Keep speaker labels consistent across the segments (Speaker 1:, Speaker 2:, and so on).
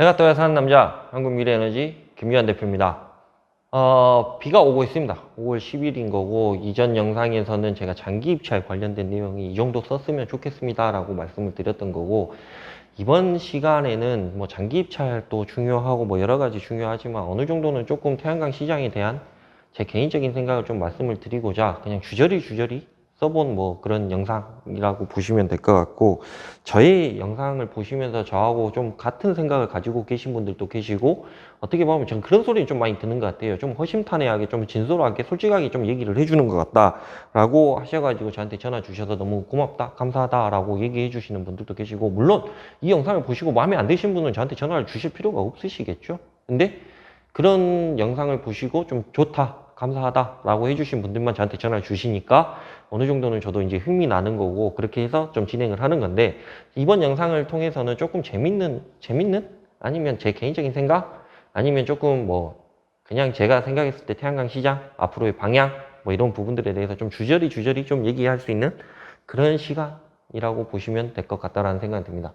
Speaker 1: 해가 떠야 사는 남자 한국미래에너지 김유한 대표입니다. 어, 비가 오고 있습니다. 5월 10일인 거고 이전 영상에서는 제가 장기 입찰 관련된 내용이 이 정도 썼으면 좋겠습니다 라고 말씀을 드렸던 거고 이번 시간에는 뭐 장기 입찰도 중요하고 뭐 여러 가지 중요하지만 어느 정도는 조금 태양광 시장에 대한 제 개인적인 생각을 좀 말씀을 드리고자 그냥 주저리 주저리 써본 뭐 그런 영상이라고 보시면 될 것 같고 저의 영상을 보시면서 저하고 좀 같은 생각을 가지고 계신 분들도 계시고 어떻게 보면 전 그런 소리 좀 많이 듣는 것 같아요. 좀 허심탄회하게 좀 진솔하게 솔직하게 좀 얘기를 해주는 것 같다 라고 하셔가지고 저한테 전화 주셔서 너무 고맙다 감사하다 라고 얘기해 주시는 분들도 계시고 물론 이 영상을 보시고 마음에 안 드신 분은 저한테 전화를 주실 필요가 없으시겠죠. 근데 그런 영상을 보시고 좀 좋다, 감사하다 라고 해주신 분들만 저한테 전화를 주시니까 어느 정도는 저도 이제 흥미 나는 거고 그렇게 해서 좀 진행을 하는 건데 이번 영상을 통해서는 조금 재밌는, 재밌는? 아니면 제 개인적인 생각? 아니면 조금 뭐 그냥 제가 생각했을 때 태양광 시장 앞으로의 방향 뭐 이런 부분들에 대해서 좀 주저리 주저리 좀 얘기할 수 있는 그런 시간이라고 보시면 될 것 같다라는 생각이 듭니다.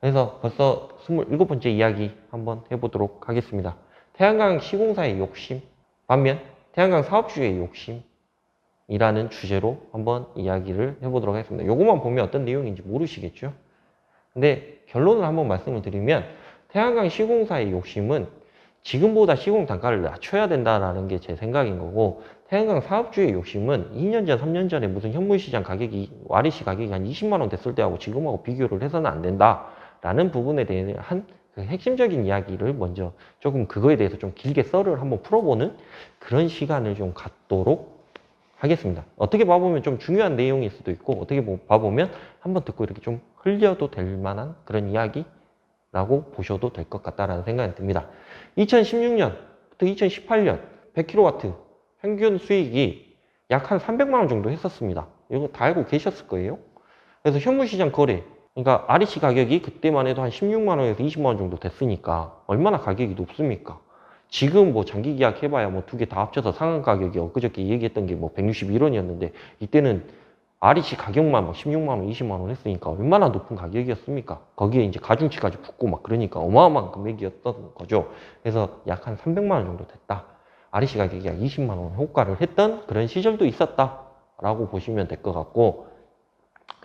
Speaker 1: 그래서 벌써 27번째 이야기 한번 해보도록 하겠습니다. 태양광 시공사의 욕심, 반면 태양광 사업주의 욕심 이라는 주제로 한번 이야기를 해보도록 하겠습니다. 요것만 보면 어떤 내용인지 모르시겠죠? 근데 결론을 한번 말씀을 드리면 태양광 시공사의 욕심은 지금보다 시공 단가를 낮춰야 된다라는 게 제 생각인 거고 태양광 사업주의 욕심은 2년 전, 3년 전에 무슨 현물시장 가격이 와리시 가격이 한 20만 원 됐을 때하고 지금하고 비교를 해서는 안 된다라는 부분에 대한 그 핵심적인 이야기를 먼저 조금 그거에 대해서 좀 길게 썰을 한번 풀어보는 그런 시간을 좀 갖도록 하겠습니다. 어떻게 봐보면 좀 중요한 내용일 수도 있고 어떻게 보- 봐보면 한번 듣고 이렇게 좀 흘려도 될 만한 그런 이야기라고 보셔도 될 것 같다라는 생각이 듭니다. 2016년부터 2018년 100kW 평균 수익이 약 한 300만 원 정도 했었습니다. 이거 다 알고 계셨을 거예요. 그래서 현물시장 거래 그러니까 REC 가격이 그때만 해도 한 16만 원에서 20만 원 정도 됐으니까 얼마나 가격이 높습니까? 지금 뭐 장기 계약 해봐야 뭐 두 개 다 합쳐서 상한 가격이 엊그저께 얘기했던 게 뭐 161원이었는데 이때는 REC 가격만 막 16만 원, 20만 원 했으니까 얼마나 높은 가격이었습니까? 거기에 이제 가중치까지 붙고 막 그러니까 어마어마한 금액이었던 거죠. 그래서 약 한 300만 원 정도 됐다. REC 가격이 약 20만 원 효과를 했던 그런 시절도 있었다라고 보시면 될 것 같고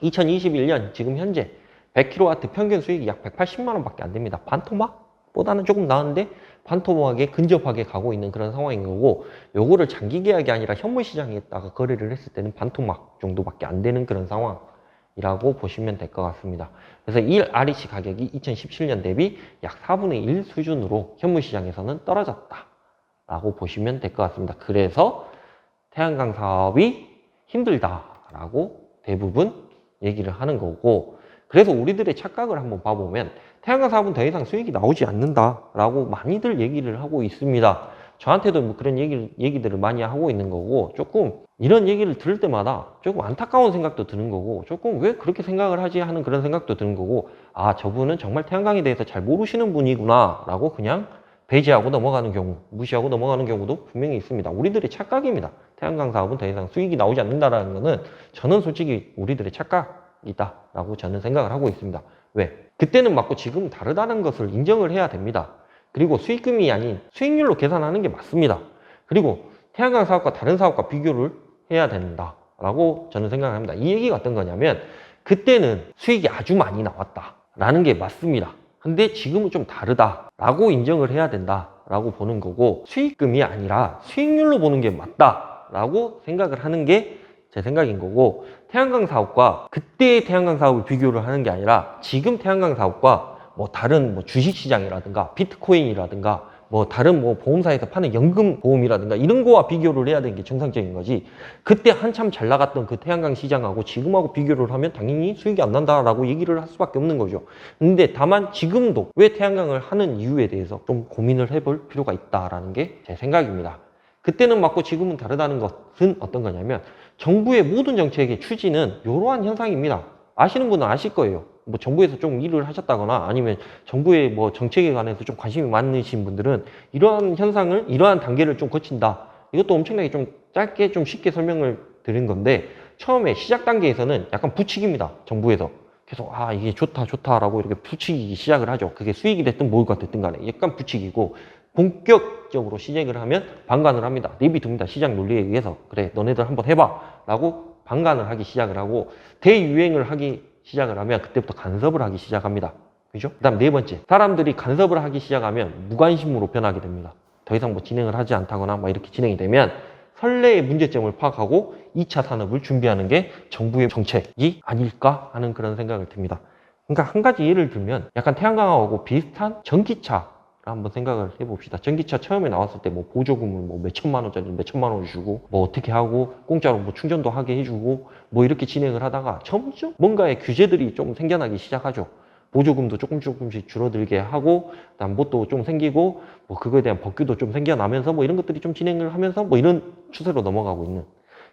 Speaker 1: 2021년 지금 현재 100kW 평균 수익이 약 180만 원밖에 안 됩니다. 반토막보다는 조금 나은데 반토막에 근접하게 가고 있는 그런 상황인 거고 요거를 장기 계약이 아니라 현물 시장에다가 거래를 했을 때는 반토막 정도밖에 안 되는 그런 상황 이라고 보시면 될 것 같습니다. 그래서 1 REC 가격이 2017년 대비 약 4분의 1 수준으로 현물 시장에서는 떨어졌다 라고 보시면 될 것 같습니다. 그래서 태양광 사업이 힘들다라고 대부분 얘기를 하는 거고 그래서 우리들의 착각을 한번 봐보면 태양광 사업은 더 이상 수익이 나오지 않는다라고 많이들 얘기를 하고 있습니다. 저한테도 뭐 그런 얘기를, 얘기들을 많이 하고 있는 거고 조금 이런 얘기를 들을 때마다 조금 안타까운 생각도 드는 거고 조금 왜 그렇게 생각을 하지 하는 그런 생각도 드는 거고 아 저분은 정말 태양광에 대해서 잘 모르시는 분이구나 라고 그냥 배제하고 넘어가는 경우 무시하고 넘어가는 경우도 분명히 있습니다. 우리들의 착각입니다. 태양광 사업은 더 이상 수익이 나오지 않는다라는 거는 저는 솔직히 우리들의 착각이다 라고 저는 생각을 하고 있습니다. 왜? 그때는 맞고 지금은 다르다는 것을 인정을 해야 됩니다. 그리고 수익금이 아닌 수익률로 계산하는 게 맞습니다. 그리고 태양광 사업과 다른 사업과 비교를 해야 된다라고 저는 생각을 합니다. 이 얘기가 어떤 거냐면 그때는 수익이 아주 많이 나왔다라는 게 맞습니다. 근데 지금은 좀 다르다라고 인정을 해야 된다라고 보는 거고 수익금이 아니라 수익률로 보는 게 맞다라고 생각을 하는 게 제 생각인 거고 태양광 사업과 그때의 태양광 사업을 비교를 하는 게 아니라 지금 태양광 사업과 뭐 다른 뭐 주식시장이라든가 비트코인이라든가 뭐 다른 뭐 보험사에서 파는 연금 보험이라든가 이런 거와 비교를 해야 되는 게 정상적인 거지. 그때 한참 잘 나갔던 그 태양광 시장하고 지금하고 비교를 하면 당연히 수익이 안 난다라고 얘기를 할 수밖에 없는 거죠. 근데 다만 지금도 왜 태양광을 하는 이유에 대해서 좀 고민을 해볼 필요가 있다라는 게 제 생각입니다 그때는 맞고 지금은 다르다는 것은 어떤 거냐면 정부의 모든 정책의 추진은 이러한 현상입니다. 아시는 분은 아실 거예요. 뭐 정부에서 좀 일을 하셨다거나 아니면 정부의 뭐 정책에 관해서 좀 관심이 많으신 분들은 이러한 현상을 이러한 단계를 좀 거친다. 이것도 엄청나게 좀 짧게 좀 쉽게 설명을 드린 건데 처음에 시작 단계에서는 약간 부칙입니다. 정부에서 계속 아 이게 좋다 좋다라고 이렇게 부추기기 시작을 하죠. 그게 수익이 됐든 뭐가 됐든 간에 약간 부추기고 본격적으로 시작을 하면 방관을 합니다. 립이 듭니다. 시장 논리에 의해서 그래 너네들 한번 해봐 라고 방관을 하기 시작을 하고 대유행을 하기 시작을 하면 그때부터 간섭을 하기 시작합니다. 그죠? 그 다음 네 번째 사람들이 간섭을 하기 시작하면 무관심으로 변하게 됩니다. 더 이상 뭐 진행을 하지 않다거나 막 이렇게 진행이 되면 선례의 문제점을 파악하고 2차 산업을 준비하는 게 정부의 정책이 아닐까 하는 그런 생각을 듭니다. 그러니까 한 가지 예를 들면 약간 태양광하고 비슷한 전기차 한번 생각을 해봅시다. 전기차 처음에 나왔을 때 뭐 보조금을 뭐 몇천만 원짜리 몇천만 원 주고 뭐 어떻게 하고 공짜로 뭐 충전도 하게 해주고 뭐 이렇게 진행을 하다가 점점 뭔가의 규제들이 좀 생겨나기 시작하죠. 보조금도 조금 조금씩 줄어들게 하고 그다음 뭣도 좀 생기고 뭐 그거에 대한 법규도 좀 생겨나면서 뭐 이런 것들이 좀 진행을 하면서 뭐 이런 추세로 넘어가고 있는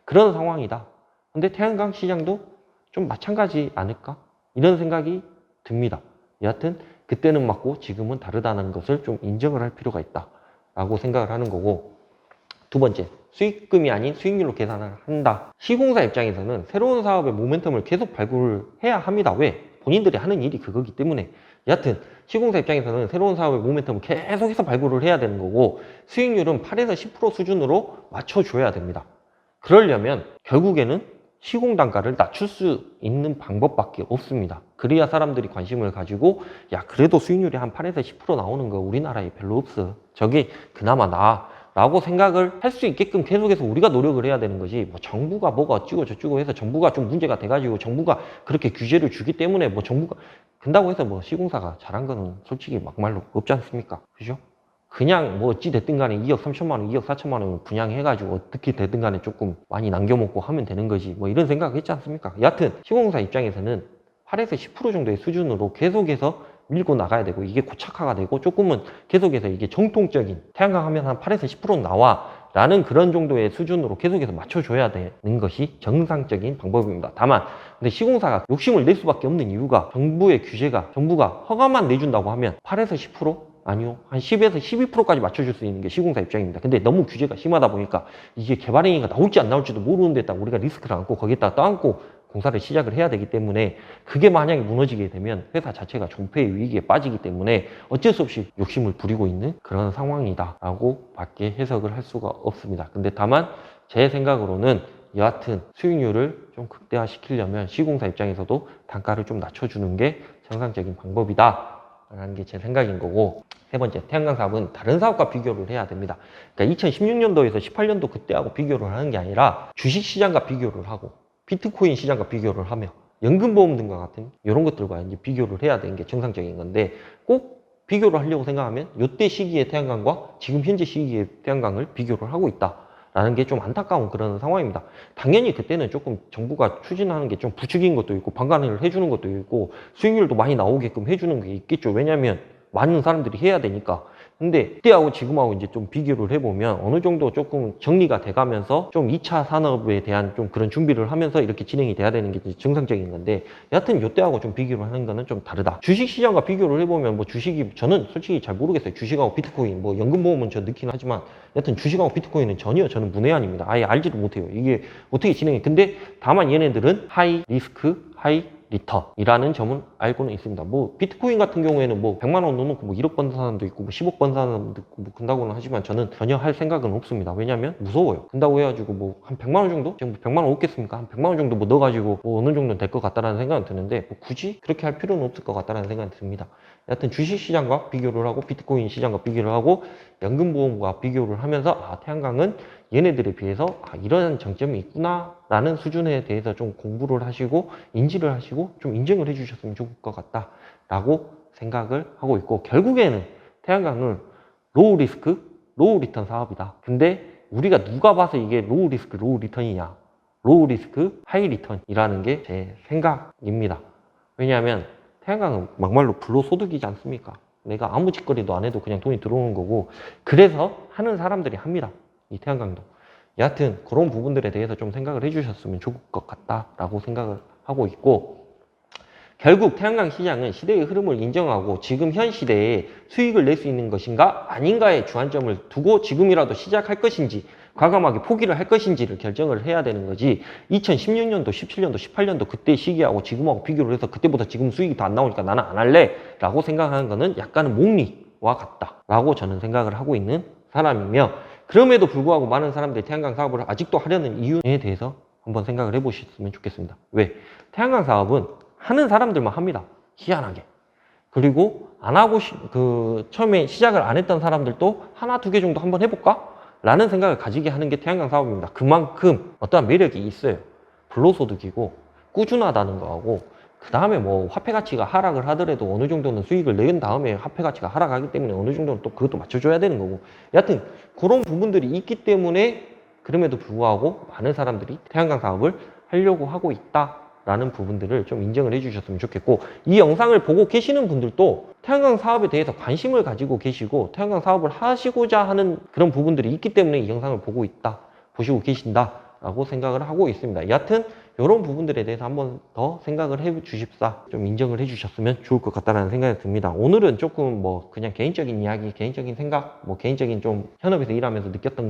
Speaker 1: 그런 상황이다. 근데 태양광 시장도 좀 마찬가지 않을까? 이런 생각이 듭니다. 여하튼 그때는 맞고 지금은 다르다는 것을 좀 인정을 할 필요가 있다라고 생각을 하는 거고 두 번째 수익금이 아닌 수익률로 계산을 한다. 시공사 입장에서는 새로운 사업의 모멘텀을 계속 발굴을 해야 합니다. 왜? 본인들이 하는 일이 그거기 때문에 여하튼 시공사 입장에서는 새로운 사업의 모멘텀을 계속해서 발굴을 해야 되는 거고 수익률은 8에서 10% 수준으로 맞춰줘야 됩니다. 그러려면 결국에는 시공 단가를 낮출 수 있는 방법밖에 없습니다. 그래야 사람들이 관심을 가지고 야 그래도 수익률이 한 8에서 10% 나오는 거 우리나라에 별로 없어. 저게 그나마 나. 라고 생각을 할 수 있게끔 계속해서 우리가 노력을 해야 되는 거지 뭐 정부가 뭐가 어찌고 저찌고 해서 정부가 좀 문제가 돼가지고 정부가 그렇게 규제를 주기 때문에 뭐 정부가 근다고 해서 뭐 시공사가 잘한 거는 솔직히 막말로 없지 않습니까 그죠? 그냥 뭐 어찌 됐든 간에 2억 3천만 원, 2억 4천만 원 분양해가지고 어떻게 됐든 간에 조금 많이 남겨먹고 하면 되는 거지 뭐 이런 생각 했지 않습니까? 여하튼 시공사 입장에서는 8에서 10% 정도의 수준으로 계속해서 밀고 나가야 되고 이게 고착화가 되고 조금은 계속해서 이게 정통적인 태양광 하면 한 8에서 10% 나와 라는 그런 정도의 수준으로 계속해서 맞춰줘야 되는 것이 정상적인 방법입니다. 다만 근데 시공사가 욕심을 낼 수밖에 없는 이유가 정부의 규제가 정부가 허가만 내준다고 하면 8에서 10% 아니요. 한 10에서 12%까지 맞춰줄 수 있는 게 시공사 입장입니다. 근데 너무 규제가 심하다 보니까 이게 개발행위가 나올지 안 나올지도 모르는 데다 우리가 리스크를 안고 거기에다 떠안고 공사를 시작을 해야 되기 때문에 그게 만약에 무너지게 되면 회사 자체가 존폐의 위기에 빠지기 때문에 어쩔 수 없이 욕심을 부리고 있는 그런 상황이다라고 밖에 해석을 할 수가 없습니다. 근데 다만 제 생각으로는 여하튼 수익률을 좀 극대화시키려면 시공사 입장에서도 단가를 좀 낮춰주는 게 정상적인 방법이다. 라는 게 제 생각인 거고 세 번째 태양광 사업은 다른 사업과 비교를 해야 됩니다. 그러니까 2016년도에서 18년도 그때하고 비교를 하는 게 아니라 주식 시장과 비교를 하고 비트코인 시장과 비교를 하며 연금보험 등과 같은 이런 것들과 이제 비교를 해야 되는 게 정상적인 건데 꼭 비교를 하려고 생각하면 이때 시기의 태양광과 지금 현재 시기의 태양광을 비교를 하고 있다. 라는 게 좀 안타까운 그런 상황입니다. 당연히 그때는 조금 정부가 추진하는 게 좀 부추긴 것도 있고 방관을 해주는 것도 있고 수익률도 많이 나오게끔 해주는 게 있겠죠. 왜냐하면 많은 사람들이 해야 되니까. 근데 그때하고 지금하고 이제 좀 비교를 해보면 어느 정도 조금 정리가 돼가면서 좀 2차 산업에 대한 좀 그런 준비를 하면서 이렇게 진행이 돼야 되는 게 정상적인 건데 여하튼 이때하고 좀 비교를 하는 거는 좀 다르다. 주식 시장과 비교를 해보면 뭐 주식이 저는 솔직히 잘 모르겠어요. 주식하고 비트코인 뭐 연금보험은 저 넣긴 하지만 여하튼 주식하고 비트코인은 전혀 저는 문외한입니다. 아예 알지도 못해요. 이게 어떻게 진행이 근데 다만 얘네들은 하이 리스크 하이 리턴이라는 점은 알고는 있습니다. 뭐 비트코인 같은 경우에는 뭐 100만 원 넣어놓고 뭐 1억 번 사람도 있고 뭐 10억 번 사람도 있고 뭐 근다고는 하지만 저는 전혀 할 생각은 없습니다. 왜냐면 무서워요. 근다고 해가지고 뭐 한 100만 원 정도? 지금 100만 원 없겠습니까? 한 100만 원 정도 뭐 넣어가지고 뭐 어느 정도는 될 것 같다라는 생각은 드는데 뭐 굳이 그렇게 할 필요는 없을 것 같다라는 생각이 듭니다. 여하튼 주식 시장과 비교를 하고 비트코인 시장과 비교를 하고 연금보험과 비교를 하면서 아 태양광은 얘네들에 비해서 아, 이런 장점이 있구나 라는 수준에 대해서 좀 공부를 하시고 인지를 하시고 좀 인정을 해주셨으면 좋을 것 같다 라고 생각을 하고 있고 결국에는 태양광은 로우 리스크, 로우 리턴 사업이다. 근데 우리가 누가 봐서 이게 로우 리스크, 로우 리턴이냐? 로우 리스크, 하이 리턴이라는 게 제 생각입니다. 왜냐하면 태양광은 막말로 불로소득이지 않습니까? 내가 아무 짓거리도 안 해도 그냥 돈이 들어오는 거고 그래서 하는 사람들이 합니다. 이 태양광도. 여하튼 그런 부분들에 대해서 좀 생각을 해주셨으면 좋을 것 같다라고 생각을 하고 있고 결국 태양광 시장은 시대의 흐름을 인정하고 지금 현 시대에 수익을 낼 수 있는 것인가 아닌가에 주안점을 두고 지금이라도 시작할 것인지 과감하게 포기를 할 것인지를 결정을 해야 되는 거지 2016년도, 17년도, 18년도 그때 시기하고 지금하고 비교를 해서 그때보다 지금 수익이 더 안 나오니까 나는 안 할래 라고 생각하는 거는 약간은 목리와 같다 라고 저는 생각을 하고 있는 사람이며 그럼에도 불구하고 많은 사람들이 태양광 사업을 아직도 하려는 이유에 대해서 한번 생각을 해보셨으면 좋겠습니다. 왜? 태양광 사업은 하는 사람들만 합니다. 희한하게. 그리고 안 하고 시- 그 처음에 시작을 안 했던 사람들도 하나 두 개 정도 한번 해볼까? 라는 생각을 가지게 하는 게 태양광 사업입니다. 그만큼 어떠한 매력이 있어요. 불로소득이고 꾸준하다는 거하고 그 다음에 뭐 화폐 가치가 하락을 하더라도 어느 정도는 수익을 낸 다음에 화폐 가치가 하락하기 때문에 어느 정도는 또 그것도 맞춰줘야 되는 거고 여하튼 그런 부분들이 있기 때문에 그럼에도 불구하고 많은 사람들이 태양광 사업을 하려고 하고 있다 라는 부분들을 좀 인정을 해주셨으면 좋겠고 이 영상을 보고 계시는 분들도 태양광 사업에 대해서 관심을 가지고 계시고 태양광 사업을 하시고자 하는 그런 부분들이 있기 때문에 이 영상을 보고 있다 보시고 계신다 라고 생각을 하고 있습니다. 여하튼 이런 부분들에 대해서 한번 더 생각을 해 주십사 좀 인정을 해 주셨으면 좋을 것 같다는 생각이 듭니다. 오늘은 조금 뭐 그냥 개인적인 이야기, 개인적인 생각, 뭐 개인적인 좀 현업에서 일하면서 느꼈던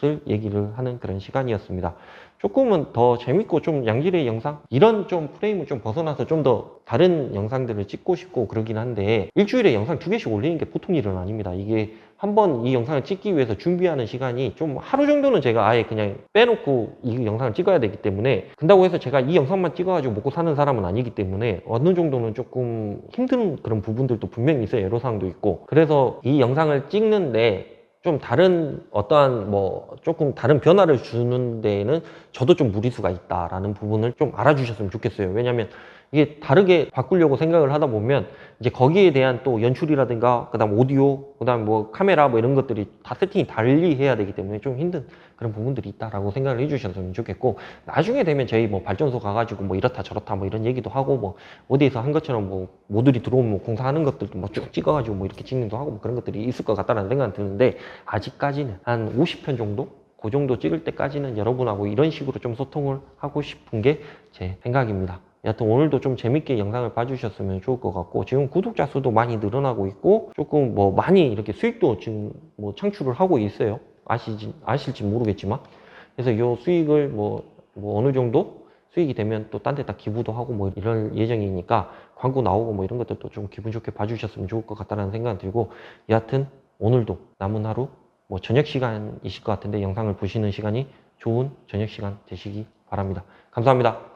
Speaker 1: 것을 얘기를 하는 그런 시간이었습니다. 조금은 더 재밌고 좀 양질의 영상 이런 좀 프레임을 좀 벗어나서 좀 더 다른 영상들을 찍고 싶고 그러긴 한데 일주일에 영상 두 개씩 올리는 게 보통 일은 아닙니다. 이게 한번 이 영상을 찍기 위해서 준비하는 시간이 좀 하루 정도는 제가 아예 그냥 빼놓고 이 영상을 찍어야 되기 때문에 근다고 해서 제가 이 영상만 찍어가지고 먹고 사는 사람은 아니기 때문에 어느 정도는 조금 힘든 그런 부분들도 분명히 있어요. 애로사항도 있고 그래서 이 영상을 찍는데 좀 다른 어떠한 뭐 조금 다른 변화를 주는 데에는 저도 좀 무리수가 있다라는 부분을 좀 알아주셨으면 좋겠어요. 왜냐하면 이게 다르게 바꾸려고 생각을 하다 보면 이제 거기에 대한 또 연출이라든가 그다음 오디오 그다음 뭐 카메라 뭐 이런 것들이 다 세팅이 달리 해야 되기 때문에 좀 힘든 그런 부분들이 있다라고 생각을 해주셨으면 좋겠고 나중에 되면 저희 뭐 발전소 가가지고 뭐 이렇다 저렇다 뭐 이런 얘기도 하고 뭐 어디에서 한 것처럼 뭐 모듈이 들어오면 뭐 공사하는 것들도 뭐 쭉 찍어가지고 뭐 이렇게 진행도 하고 뭐 그런 것들이 있을 것 같다는 생각은 드는데 아직까지는 한 50편 정도 그 정도 찍을 때까지는 여러분하고 이런 식으로 좀 소통을 하고 싶은 게 제 생각입니다. 여하튼 오늘도 좀 재밌게 영상을 봐주셨으면 좋을 것 같고 지금 구독자 수도 많이 늘어나고 있고 조금 뭐 많이 이렇게 수익도 지금 뭐 창출을 하고 있어요. 아시지 아실지 모르겠지만 그래서 이 수익을 뭐, 뭐 어느 정도 수익이 되면 또 딴 데다 기부도 하고 뭐 이럴 예정이니까 광고 나오고 뭐 이런 것들도 좀 기분 좋게 봐주셨으면 좋을 것 같다는 생각이 들고 여하튼 오늘도 남은 하루 뭐 저녁 시간이실 것 같은데 영상을 보시는 시간이 좋은 저녁 시간 되시기 바랍니다. 감사합니다.